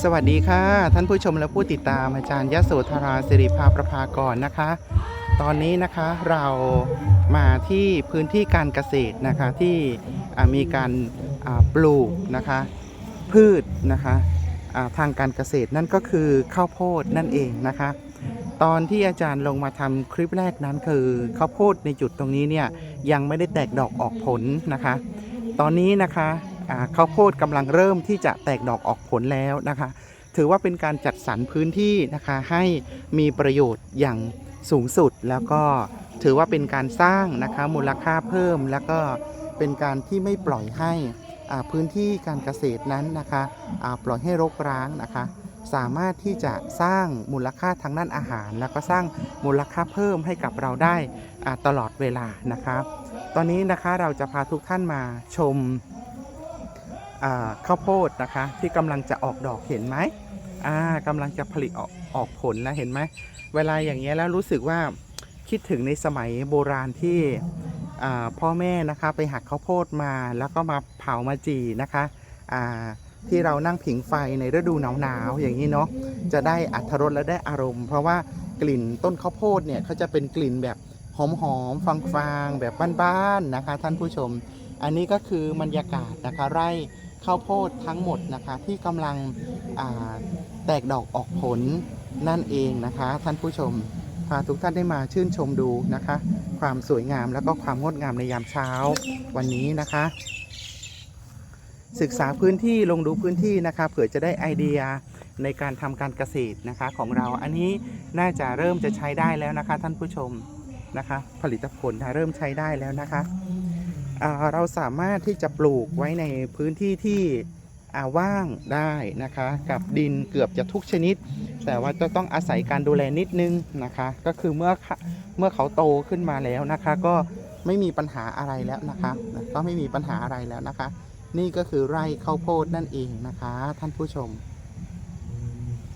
สวัสดีค่ะ ท่านผู้ชมและผู้ติดตามอาจารย์ยโสธราสิริภาประภากรนะคะ ตอนนี้นะคะเรามาที่พื้นที่การเกษตรนะคะที่มีการปลูกนะคะพืชนะคะทางการเกษตรนั่นก็คือข้าวโพดนั่นเองนะคะ ตอนที่อาจารย์ลงมาทำคลิปแรกนั้นคือข้าวโพดในจุดตรงนี้เนี่ยยังไม่ได้แตกดอกออกผลนะคะ ตอนนี้นะคะ ข้าวโพดกำลังเริ่มที่จะแตกดอกออกผลแล้วนะคะ ถือว่าเป็นการจัดสรรพื้นที่นะคะให้มีประโยชน์อย่างสูงสุดแล้วก็ถือว่าเป็นการสร้างนะคะมูลค่าเพิ่ม แล้วก็เป็นการที่ไม่ปล่อยให้พื้นที่การเกษตรนั้นนะคะปล่อยให้รกร้างนะคะสามารถที่จะสร้างมูลค่าทางด้านอาหาร แล้วก็สร้างมูลค่าเพิ่มให้กับเราได้ตลอดเวลานะคะตอนนี้นะคะเราจะพาทุกท่านมาชม ข้าวโพดนะคะ ที่กำลังจะออกดอกเห็นไหมอ่ากำลังจะผลิตออกออกผลแล้วเห็นไหมเวลาอย่างเงี้ยแล้วรู้สึกว่าคิดถึงในสมัยโบราณที่พ่อแม่นะคะไปหักข้าวโพดมาแล้วก็มาเผามาจีนะคะที่เรานั่งผิงไฟในฤดูหนาวๆอย่างนี้เนาะจะได้อัธรสและได้อารมณ์ เพราะว่ากลิ่นต้นข้าวโพดเนี่ยเขาจะเป็นกลิ่นแบบหอมๆฟางๆแบบบ้านๆนะคะ ท่านผู้ชม อันนี้ก็คือบรรยากาศนะคะไร่ ข้าวโพดทั้งหมดนะคะที่กำลังแตกดอกออกผลนั่นเองนะคะ ท่านผู้ชมพาทุกท่านได้มาชื่นชมดูนะคะ ความสวยงามแล้วก็ความงดงามในยามเช้าวันนี้นะคะ ศึกษาพื้นที่ลงดูพื้นที่นะคะเผื่อจะได้ไอเดียในการทำการเกษตรนะคะของเราอันนี้น่าจะเริ่มจะใช้ได้แล้วนะคะ ท่านผู้ชมนะคะ ผลิตผลเริ่มใช้ได้แล้วนะคะ เราสามารถที่จะปลูกไว้ในพื้นที่ที่ว่างได้นะคะ กับดินเกือบจะทุกชนิด แต่ว่าจะต้องอาศัยการดูแลนิดนึงนะคะ ก็คือเมื่อเมื่อเขาโตขึ้นมาแล้วนะคะ ก็ไม่มีปัญหาอะไรแล้วนะคะ ก็ไม่มีปัญหาอะไรแล้วนะคะ นี่ก็คือไร่ข้าวโพดนั่นเองนะคะ ท่านผู้ชม